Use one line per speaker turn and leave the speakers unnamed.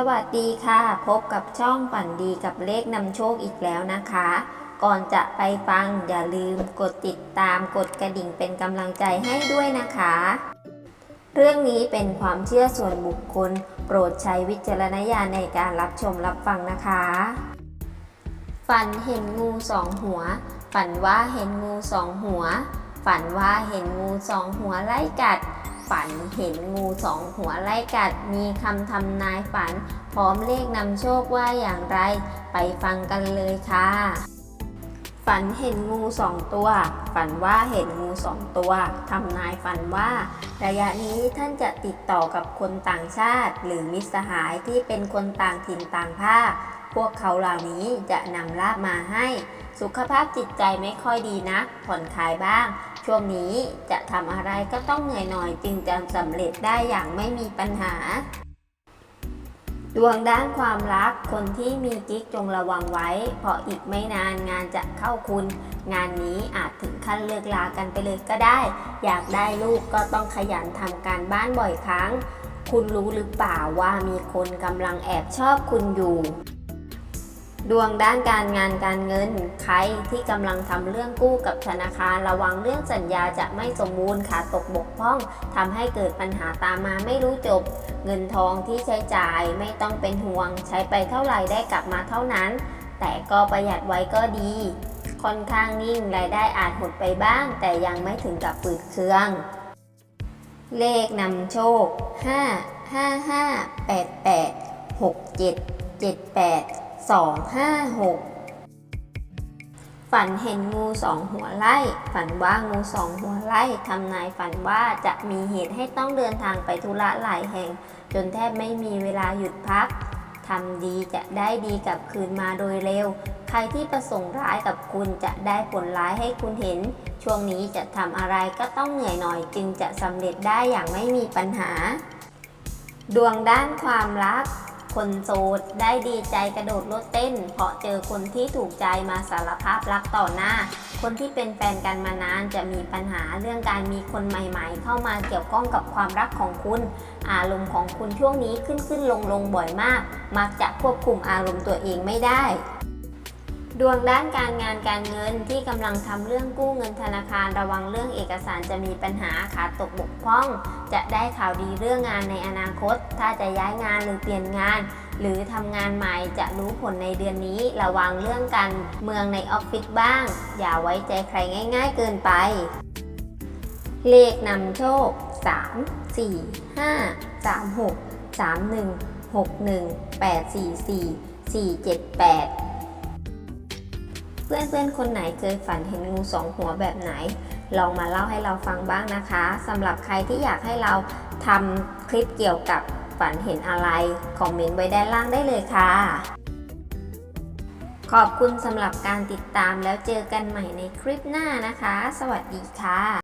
สวัสดีค่ะ พบกับช่องฝันดีกับเลขนำโชคอีกแล้วนะคะ ก่อนจะไปฟังอย่าลืมกดติดตามกดกระดิ่งเป็นกำลังใจให้ด้วยนะคะ เรื่องนี้เป็นความเชื่อส่วนบุคคล โปรดใช้วิจารณญาณในการรับชมรับฟังนะคะ ฝันเห็นงูสองหัว ฝันว่าเห็นงูสองหัว ฝันว่าเห็นงูสองหัวไล่กัด ฝันเห็นงูสองหัวไล่กัด มีคำทำนายฝัน พร้อมเลขนำโชคว่าอย่างไร ไปฟังกันเลยค่ะ ฝันเห็นงูสองตัว ฝันว่าเห็นงูสองตัวทำนายฝันว่า ระยะนี้ท่านจะติดต่อกับคนต่างชาติ หรือมิตรสหายที่เป็นคนต่างถิ่นต่างภาคพวกเขาเหล่านี้จะนำลาบมาให้ สุขภาพจิตใจไม่ค่อยดีนักผ่อนคลายบ้าง ช่วงนี้จะทำอะไรก็ต้องเหนื่อยหน่อยจึงจะสำเร็จได้อย่างไม่มีปัญหา ดวงด้านความรักคนที่มีกิ๊กจงระวังไว้ เพราะอีกไม่นานงานจะเข้าคุณ งานนี้อาจถึงขั้นเลิกลากันไปเลยก็ได้ อยากได้ลูกก็ต้องขยันทำการบ้านบ่อยครั้ง คุณรู้หรือเปล่าว่ามีคนกำลังแอบชอบคุณอยู่ ดวงด้านการงานการเงิน ใครที่กำลังทำเรื่องกู้กับธนาคารระวังเรื่องสัญญาจะไม่สมบูรณ์ขาดตกบกพร่องทำให้เกิดปัญหาตามมาไม่รู้จบ เงินทองที่ใช้จ่ายไม่ต้องเป็นห่วง ใช้ไปเท่าไหร่ได้กลับมาเท่านั้น แต่ก็ประหยัดไว้ก็ดี ค่อนข้างนิ่งรายได้อาจหดไปบ้าง แต่ยังไม่ถึงกับฝืดเคือง เลขนำโชค 5 5 5 8 8 6 7 7 8 2 5 6 ฝันเห็นงูสองหัวไล่ ฝันว่างูสองหัวไล่ทำนายฝันว่าจะมีเหตุให้ต้องเดินทางไปธุระหลายแห่ง จนแทบไม่มีเวลาหยุดพักทำดีจะได้ดีกลับคืนมาโดยเร็ว ใครที่ประสงค์ร้ายกับคุณจะได้ผลร้ายให้คุณเห็น ช่วงนี้จะทำอะไรก็ต้องเหนื่อยหน่อยจึงจะสำเร็จได้อย่างไม่มีปัญหา ดวงด้านความรัก คนโสดได้ดีใจกระโดดโลดเต้น เพราะเจอคนที่ถูกใจมาสารภาพรักต่อหน้า คนที่เป็นแฟนกันมานานจะมีปัญหาเรื่องการมีคนใหม่ๆ เข้ามาเกี่ยวข้องกับความรักของคุณ อารมณ์ของคุณช่วงนี้ขึ้นขึ้นลงลงบ่อยมาก มักจะควบคุมอารมณ์ตัวเองไม่ได้ ดวงด้านการงานการเงินที่กำลังทำเรื่องกู้เงินธนาคารระวังเรื่องเอกสารจะมีปัญหาขาดตกบกพร่อง จะได้ข่าวดีเรื่องงานในอนาคต ถ้าจะย้ายงานหรือเปลี่ยนงาน หรือทำงานใหม่จะรู้ผลในเดือนนี้ ระวังเรื่องการเมืองในออฟฟิศบ้าง อย่าไว้ใจใครง่ายๆเกินไป เลขนำโชค 3 4 5 3 6 3 1 6 1 8 4 4 4 7 8 เพื่อนๆ คนไหนเคยฝันเห็นงูสองหัวแบบไหน ลองมาเล่าให้เราฟังบ้างนะคะสำหรับใครที่อยากให้เราทำคลิปเกี่ยวกับฝันเห็นอะไร คอมเมนต์ไว้ด้านล่างได้เลยค่ะ ขอบคุณสำหรับการติดตามแล้วเจอกันใหม่ในคลิปหน้านะคะ สวัสดีค่ะ